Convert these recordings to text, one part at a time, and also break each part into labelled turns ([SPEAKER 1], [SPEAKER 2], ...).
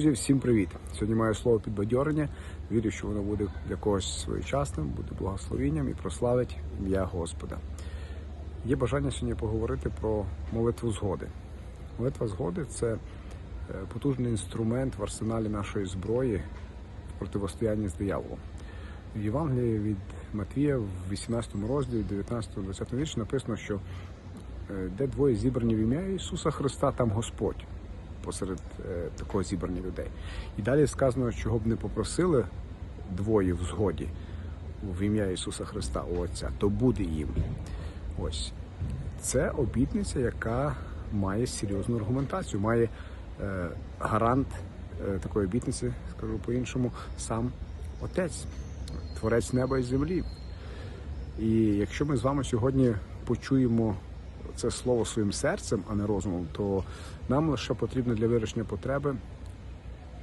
[SPEAKER 1] Друзі, всім привіт! Сьогодні маю слово підбадьорення. Вірю, що воно буде для когось своєчасним, буде благословенням і прославить ім'я Господа. Є бажання сьогодні поговорити про молитву згоди. Молитва згоди це е, потужний інструмент в арсеналі нашої зброї в противостоянні з дияволом. В Євангелії від Матвія в 18 розділі, 19-20 вірші написано, що е, де двоє зібрані в ім'я Ісуса Христа, там Господь посеред е, такого зібрання людей. І далі сказано, чого б не попросили двоє в згоді в ім'я Ісуса Христа у Отця, то буде їм. Ось це обітниця, яка має серйозну аргументацію, має е, гарант е, такої обітниці, скажу по-іншому, сам Отець, Творець неба і землі. І якщо ми з вами сьогодні почуємо це слово своїм серцем, а не розумом, то нам лише потрібно для вирішення потреби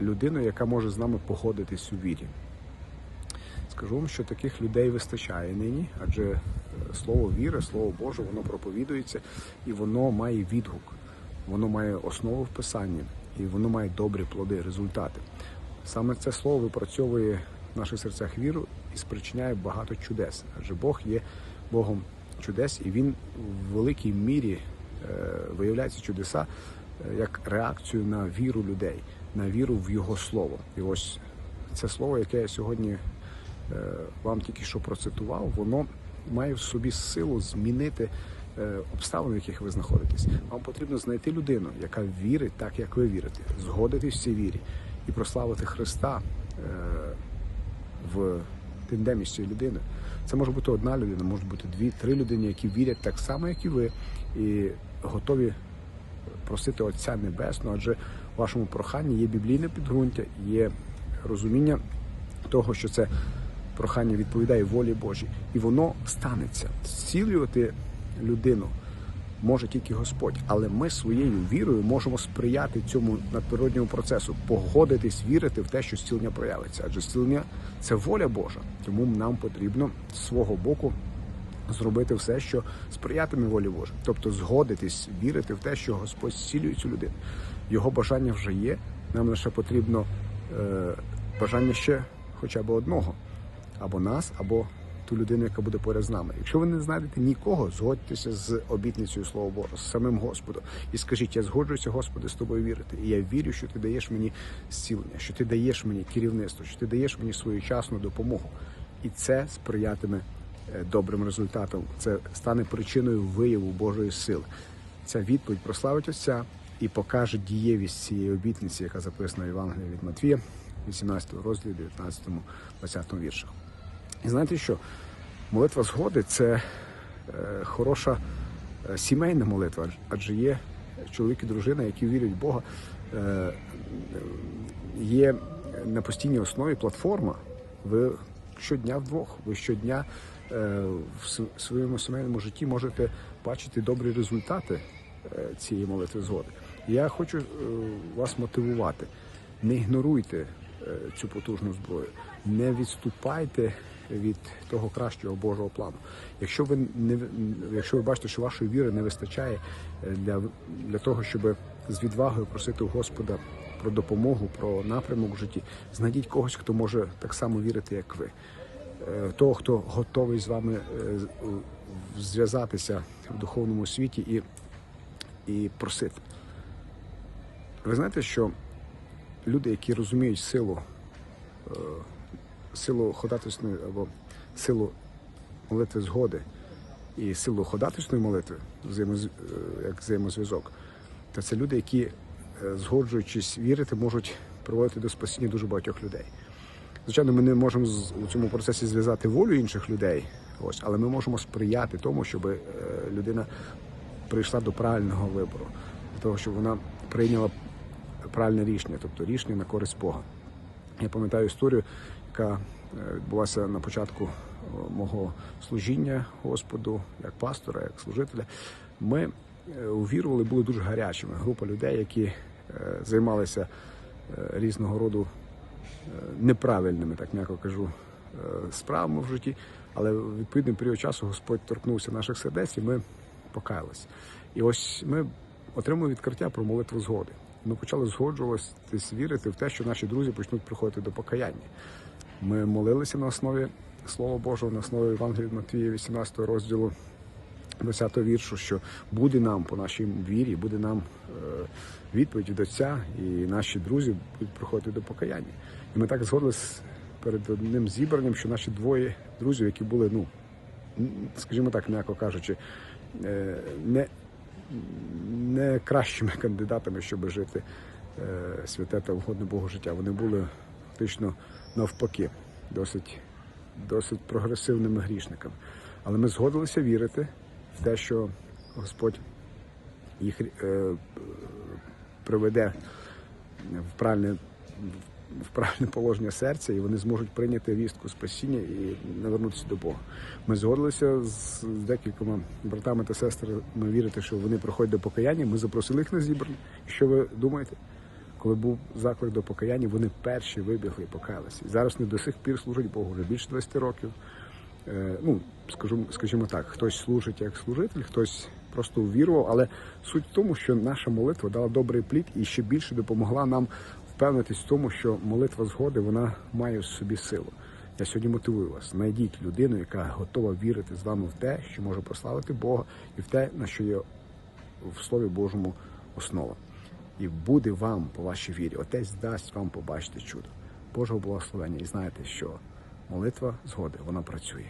[SPEAKER 1] людину, яка може з нами погодитись у вірі. Скажу вам, що таких людей вистачає нині, адже е, слово віри, слово Боже, воно проповідується і воно має відгук, воно має основу в писанні і воно має добрі плоди, результати. Саме це слово випрацьовує в наших серцях віру і спричиняє багато чудес, адже Бог є Богом чудес, і він в великій мірі е, виявляє ці чудеса е, як реакцію на віру людей, на віру в Його слово. І ось це слово, яке я сьогодні е, вам тільки що процитував, воно має в собі силу змінити обставини, в яких ви знаходитесь. Вам потрібно знайти людину, яка вірить так, як ви вірите, згодитись в цій вірі і прославити Христа в тендемі з цією людиною. Це може бути одна людина, може бути дві, три людини, які вірять так само, як і ви, і готові просити Отця Небесного, адже у вашому проханні є біблійне підґрунтя, є розуміння того, що це прохання відповідає волі Божій, і воно станеться. Зцілювати людину може тільки Господь, але ми своєю вірою можемо сприяти цьому надприродньому процесу, погодитись, вірити в те, що зцілення проявиться. Адже зцілення це воля Божа. Тому нам потрібно з свого боку зробити все, що сприятиме волі Божій. Тобто згодитись, вірити в те, що Господь зцілює цю людину. Його бажання вже є. Нам лише потрібно е, бажання ще хоча б одного, або нас, або ту людину, яка буде поряд з нами. Якщо ви не знайдете нікого, згодьтеся з обітницею Слова Божого, з самим Господом, і скажіть, я згоджуюся, Господи, з тобою вірити. І я вірю, що ти даєш мені зцілення, що ти даєш мені керівництво, що ти даєш мені своєчасну допомогу. І це сприятиме е, добрим результатом. Це стане причиною вияву Божої сили. Ця відповідь прославить Отця і покаже дієвість цієї обітниці, яка записана в Євангелії від Матвія, 18 розділі, 19, 20 віршах. І знаєте що? Молитва згоди це е, хороша е, сімейна молитва, адже є чоловік і дружина, які вірять в Бога. Е, є на постійній основі платформа. Ви щодня вдвох, ви щодня в своєму сімейному житті можете бачити добрі результати цієї молитви згоди. Я хочу вас мотивувати. Не ігноруйте цю потужну зброю, не відступайте від того кращого Божого плану. Якщо ви не якщо ви бачите, що вашої віри не вистачає е, для, для того, щоб з відвагою просити у Господа про допомогу, про напрямок в житті, знайдіть когось, хто може так само вірити, як ви. Е, Того, хто готовий з вами е, зв'язатися в духовному світі і, і просити. Ви знаєте, що люди, які розуміють силу, силу ходатайської або силу молитви згоди і силу ходатайської молитви, е, як взаємозв'язок, то це люди, які, е, згоджуючись вірити, можуть приводити до спасіння дуже багатьох людей. Звичайно, ми не можемо у цьому процесі зв'язати волю інших людей, ось, але ми можемо сприяти тому, щоб е, людина прийшла до правильного вибору, до того, щоб вона прийняла правильне рішення, тобто рішення на користь Бога. Я пам'ятаю історію, яка е, відбулася на початку е, мого служіння Господу, як пастора, як служителя. Ми е, увірували, були дуже гарячими. Група людей, які займалися різного роду неправильними, так м'яко кажу, справами в житті. Але в відповідний період часу Господь торкнувся наших сердець, і ми покаялися. І ось ми отримали відкриття про молитву згоди. ми почали згоджуватись вірити в те, що наші друзі почнуть приходити до покаяння. Ми молилися на основі Слова Божого, на основі Євангелія Матвія, 18 розділу 10 віршу, що буде нам по нашій вірі, буде нам е, відповідь від Отця, і наші друзі будуть приходити до покаяння. І ми так згодились перед одним зібранням, що наші двоє друзів, які були, ну скажімо так, м'яко кажучи, е, не, не кращими кандидатами, щоб жити е, святе та вгодне Богу життя. Вони були фактично навпаки, досить, досить прогресивними грішниками. Але ми згодилися вірити в те, що Господь їх е, приведе в правильне, в правильне положення серця, і вони зможуть прийняти вістку спасіння і навернутися до Бога. Ми згодилися з, декількома братами та сестрами вірити, що вони проходять до покаяння. Ми запросили їх на зібрання. Що ви думаєте? Коли був заклик до покаяння, вони перші вибігли і покаялися. І зараз вони до сих пір служать Богу вже більше 20 років. Е, ну, скажімо, скажімо так, хтось служить як служитель, хтось просто увірував, але суть в тому, що наша молитва дала добрий плід і ще більше допомогла нам впевнитись в тому, що молитва згоди вона має в собі силу. Я сьогодні мотивую вас. Знайдіть людину, яка готова вірити з вами в те, що може прославити Бога, і в те, на що є в Слові Божому основа. І буде вам по вашій вірі. Отець дасть вам побачити чудо. Божого благословення. І знаєте, що молитва згоди вона працює.